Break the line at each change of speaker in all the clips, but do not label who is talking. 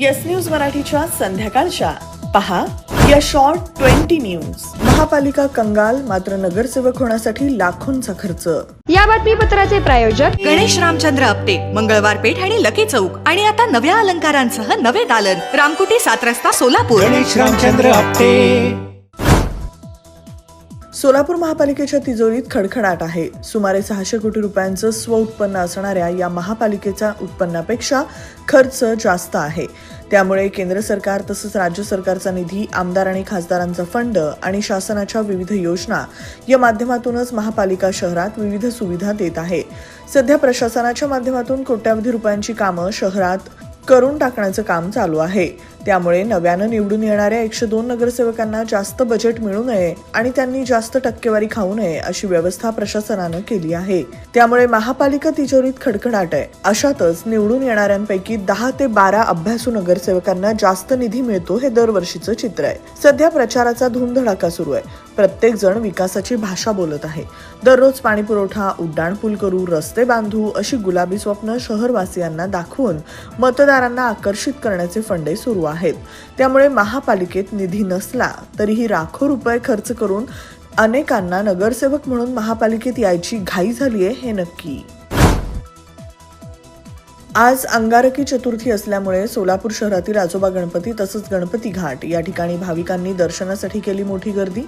Yes news मराठीच्या संध्याकाळच्या. पहा या शॉर्ट ट्वेंटी न्यूज महापालिका कंगाल मात्र नगरसेवक होण्यासाठी लाखोंचा खर्च.
या बातमीपत्राचे प्रायोजक
गणेश रामचंद्र आपटे मंगळवार पेठ आणि लकी चौक. आणि आता नव्या अलंकारांसह नवे दालन. रामकुटी सात रस्ता सोलापूर.
गणेश रामचंद्र आपटे.
सोलापूर महापालिकेच्या तिजोरीत खडखडाट आहे. सुमारे सहाशे कोटी रुपयांचं स्व उत्पन्न असणाऱ्या या महापालिकेच्या उत्पन्नापेक्षा खर्च जास्त आहे. त्यामुळे केंद्र सरकार तसंच राज्य सरकारचा निधी आमदार आणि खासदारांचा फंड आणि शासनाच्या विविध योजना या माध्यमातूनच महापालिका शहरात विविध सुविधा देत आहे. सध्या प्रशासनाच्या माध्यमातून कोट्यावधी रुपयांची कामं शहरात करून टाकण्याचं काम चालू आहे. त्यामुळे नव्यानं निवडून येणाऱ्या एकशे दोन नगरसेवकांना जास्त बजेट मिळू नये आणि त्यांनी जास्त टक्केवारी खाऊ नये अशी व्यवस्था प्रशासनानं केली आहे. त्यामुळे महापालिका तिजोरीत खडखडाट आहे. अशातच निवडून येणाऱ्यांपैकी दहा ते बारा अभ्यासू नगरसेवकांना जास्त निधी मिळतो हे दरवर्षीचं चित्र आहे. सध्या प्रचाराचा धूमधडाका सुरू आहे. प्रत्येक जण विकासाची भाषा बोलत आहे. दररोज पाणी पुरवठा उड्डाणपूल करू रस्ते बांधू अशी गुलाबी स्वप्न शहरवासियांना दाखवून मतदारांना आकर्षित करण्याचे फंडे सुरू आहेत. त्यामुळे महापालिकेत निधी नसला तरीही लाखो रुपये खर्च करून अनेकांना नगरसेवक म्हणून महापालिकेत यायची घाई झालीय हे नक्की. आज अंगारकी चतुर्थी असल्यामुळे सोलापूर शहरातील आजोबा गणपती तसंच गणपती घाट या ठिकाणी भाविकांनी दर्शनासाठी केली मोठी गर्दी.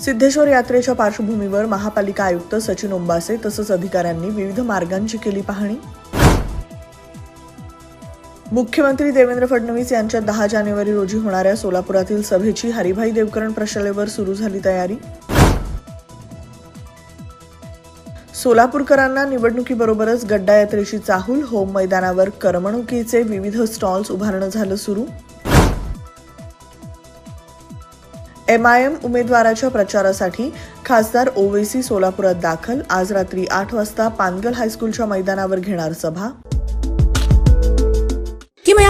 सिद्धेश्वर यात्रेच्या पार्श्वभूमीवर महापालिका आयुक्त सचिन ओंबासे तसंच अधिकाऱ्यांनी विविध मार्गांची केली पाहणी. मुख्यमंत्री देवेंद्र फडणवीस यांच्या दहा जानेवारी रोजी होणाऱ्या सोलापुरातील सभेची हरिभाई देवकरण प्रशालेवर सुरू झाली तयारी. सोलापूरकरांना निवडणुकीबरोबरच गड्डा यात्रेची चाहूल होम मैदानावर करमणुकीचे विविध स्टॉल्स उभारणं झालं सुरू. एम आय एम उमेदवाराच्या प्रचारासाठी खासदार ओवेसी सोलापुरात दाखल. आज रात्री आठ वाजता पानगल हायस्कूलच्या मैदानावर घेणार सभा.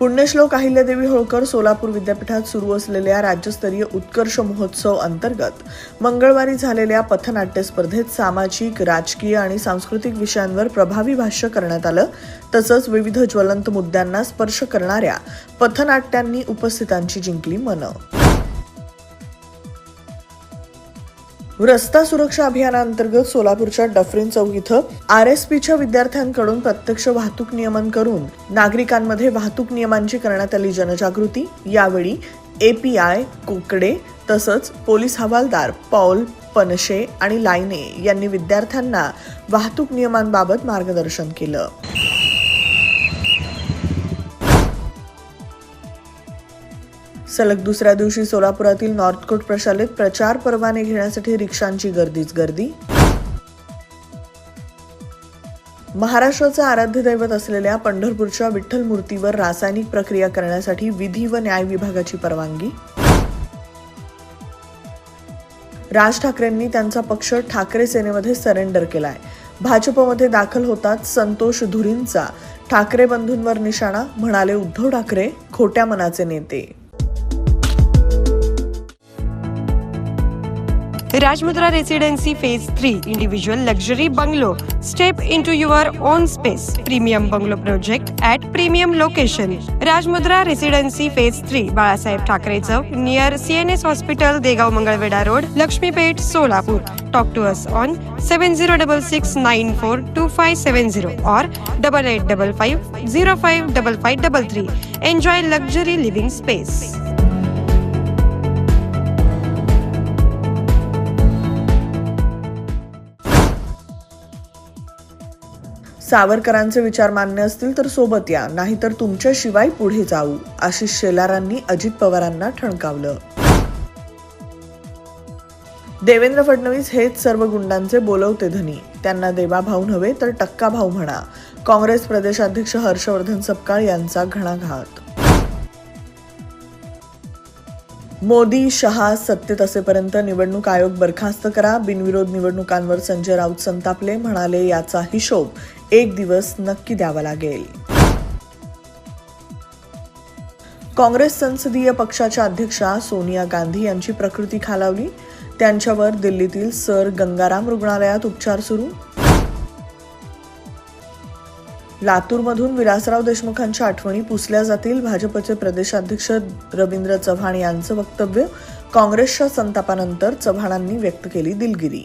Punyashlok Ahilyadevi Holkar Solapur विद्यापीठात सुरू असलेल्या राज्यस्तरीय उत्कर्ष महोत्सव अंतर्गत मंगळवारी झालेल्या पथनाट्य स्पर्धेत सामाजिक राजकीय आणि सांस्कृतिक विषयांवर प्रभावी भाष्य करण्यात आलं. तसंच विविध ज्वलंत मुद्द्यांना स्पर्श करणाऱ्या पथनाट्यांनी उपस्थितांची जिंकली मनं. रस्ता सुरक्षा अभियानांतर्गत सोलापूरच्या डफरीन चौक इथं आर एस पीच्या विद्यार्थ्यांकडून प्रत्यक्ष वाहतूक नियमन करून नागरिकांमध्ये वाहतूक नियमांची करण्यात आली जनजागृती. यावेळी एपीआय कोकडे तसंच पोलीस हवालदार पॉल पनशे आणि लायने यांनी विद्यार्थ्यांना वाहतूक नियमांबाबत मार्गदर्शन केलं. सलग दुसऱ्या दिवशी सोलापुरातील नॉर्थकोट प्रशालेत प्रचार परवाने घेण्यासाठी रिक्षांची गर्दीच गर्दी. महाराष्ट्राचं आराध्य दैवत असलेल्या पंढरपूरच्या विठ्ठल मूर्तीवर रासायनिक प्रक्रिया करण्यासाठी विधी व न्याय विभागाची परवानगी. राज ठाकरेंनी त्यांचा पक्ष ठाकरे सेनेमध्ये सरेंडर केलाय. भाजपमध्ये दाखल होताच संतोष धुरींचा. ठाकरे बंधूंवर निशाणा म्हणाले उद्धव ठाकरे खोट्या मनाचे नेते.
Rajmudra Residency Phase 3 Individual Luxury Bungalow. Step into your own space. Premium Bungalow Project at premium location. Rajmudra Residency Phase 3 Balasaheb Thackeray near CNS Hospital, Degaon Mangalveda Road, Lakshmipet, Solapur. Talk to us on 7066942570 or 8855 Enjoy luxury living space.
सावरकरांचे विचार मान्य असतील तर सोबत या नाहीतर तुमच्याशिवाय पुढे जाऊ आशिष शेलारांनी अजित पवारांना ठणकावलं. देवेंद्र फडणवीस हेच सर्व गुंडांचे बोलवते धनी. त्यांना देवाभाऊ नव्हे तर टक्का भाऊ म्हणा. काँग्रेस प्रदेशाध्यक्ष हर्षवर्धन सपकाळ यांचा घणाघात. मोदी शहा सत्तेत असेपर्यंत निवडणूक आयोग बरखास्त करा बिनविरोध निवडणुकांवर संजय राऊत संतापले म्हणाले याचा हिशोब एक दिवस नक्की द्यावा लागेल. काँग्रेस संसदीय पक्षाच्या अध्यक्षा सोनिया गांधी यांची प्रकृती खालावली. त्यांच्यावर दिल्लीतील सर गंगाराम रुग्णालयात उपचार सुरू. लातूरमधून विलासराव देशमुखांच्या आठवणी पुसल्या जातील. भाजपचे प्रदेशाध्यक्ष रवींद्र चव्हाण यांचं वक्तव्य काँग्रेसच्या संतापानंतर चव्हाणांनी व्यक्त केली दिलगिरी.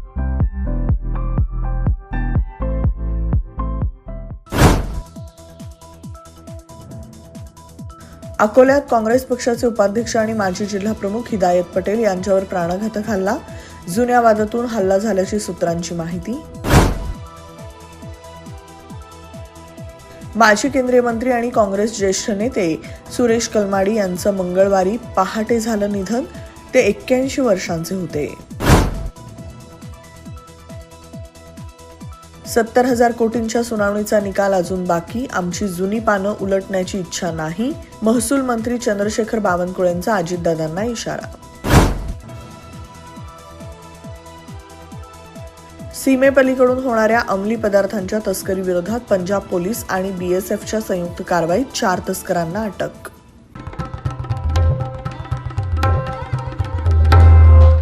अकोल्यात काँग्रेस पक्षाचे उपाध्यक्ष आणि माजी जिल्हाप्रमुख हिदायत पटेल यांच्यावर प्राणघातक हल्ला जुन्या वादातून हल्ला झाल्याची सूत्रांची माहिती. माजी केंद्रीय मंत्री आणि काँग्रेस ज्येष्ठ नेते सुरेश कलमाडी यांचं मंगळवारी पहाटे झालं निधन ते एक्क्याऐंशी वर्षांचे होते. सत्तर हजार कोटींच्या सुनावणीचा निकाल अजून बाकी. आमची जुनी पानं उलटण्याची इच्छा नाही. महसूल मंत्री चंद्रशेखर बावनकुळेंचा अजितदादांना इशारा. सीमेपलीकडून होणाऱ्या अंमली पदार्थांच्या तस्करीविरोधात पंजाब पोलीस आणि बीएसएफच्या संयुक्त कारवाईत चार तस्करांना अटक.